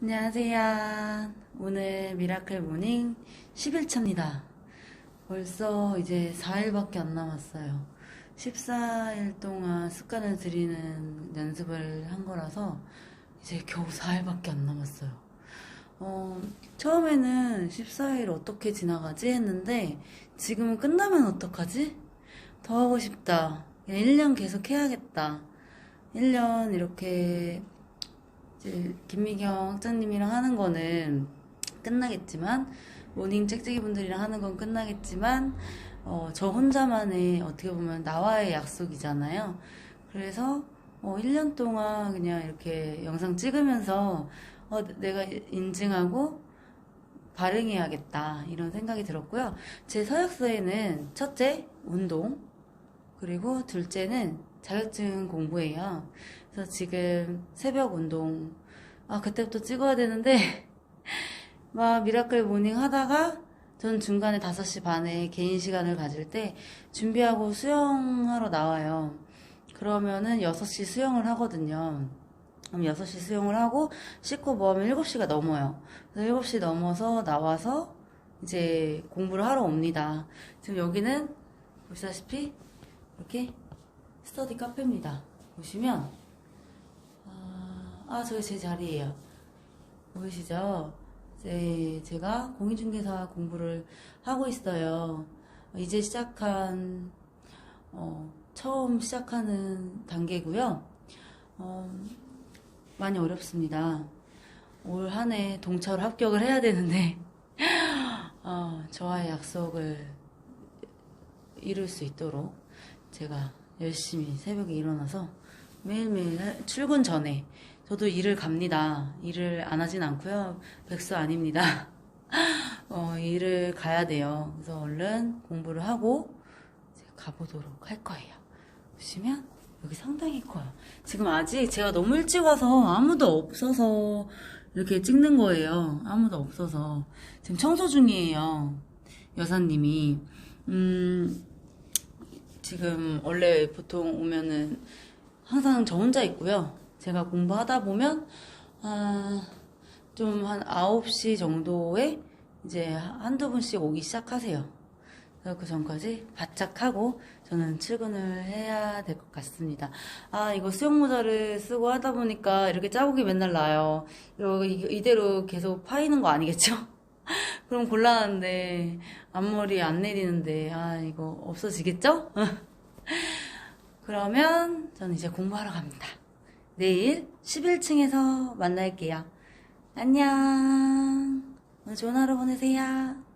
안녕하세요. 오늘 미라클 모닝 10일차입니다. 벌써 이제 4일밖에 안 남았어요. 14일 동안 습관을 들이는 연습을 한 거라서 이제 겨우 4일밖에 안 남았어요. 어, 처음에는 14일 어떻게 지나가지 했는데 지금은 끝나면 어떡하지? 더 하고 싶다. 그냥 1년 계속 해야겠다. 1년 이렇게 이제 김미경 학장님이랑 하는 거는 끝나겠지만 모닝 짹짹이 분들이랑 하는 건 끝나겠지만 어, 저 혼자만의 어떻게 보면 나와의 약속이잖아요. 그래서 어, 1년 동안 그냥 이렇게 영상 찍으면서 어, 내가 인증하고 발행해야겠다 이런 생각이 들었고요. 제 서약서에는 첫째 운동 그리고 둘째는 자격증 공부예요. 그래서 지금 새벽 운동, 아, 그때부터 찍어야 되는데, 막 미라클 모닝 하다가, 전 중간에 5시 반에 개인 시간을 가질 때 준비하고 수영하러 나와요. 그러면은 6시 수영을 하거든요. 그럼 6시 수영을 하고 씻고 뭐 하면 7시가 넘어요. 그래서 7시 넘어서 나와서 이제 공부를 하러 옵니다. 지금 여기는 보시다시피 이렇게 스터디 카페입니다. 보시면 아, 아 저기 제 자리예요. 보이시죠? 이제 제가 공인중개사 공부를 하고 있어요. 이제 시작한 어, 처음 시작하는 단계고요. 어, 많이 어렵습니다. 올 한 해 동차로 합격을 해야 되는데 어, 저와의 약속을 이룰 수 있도록 제가 열심히 새벽에 일어나서 매일매일 할- 출근 전에 저도 일을 갑니다. 일을 안 하진 않고요. 백수 아닙니다. 어, 일을 가야 돼요. 그래서 얼른 공부를 하고 가보도록 할 거예요. 보시면 여기 상당히 커요. 지금 아직 제가 너무 일찍 와서 아무도 없어서 이렇게 찍는 거예요. 아무도 없어서 지금 청소 중이에요. 여사님이 음, 지금 원래 보통 오면은 항상 저 혼자 있고요. 제가 공부하다 보면 아, 좀 한 9시 정도에 이제 한두 분씩 오기 시작하세요. 그 전까지 바짝 하고 저는 출근을 해야 될 것 같습니다. 아, 이거 수영 모자를 쓰고 하다 보니까 이렇게 자국이 맨날 나요. 이거 이- 이대로 계속 파이는 거 아니겠죠? 그럼 곤란한데 앞머리 안 내리는데 아 이거 없어지겠죠? 그러면 저는 이제 공부하러 갑니다. 내일 11층에서 만날게요. 안녕. 오늘 좋은 하루 보내세요.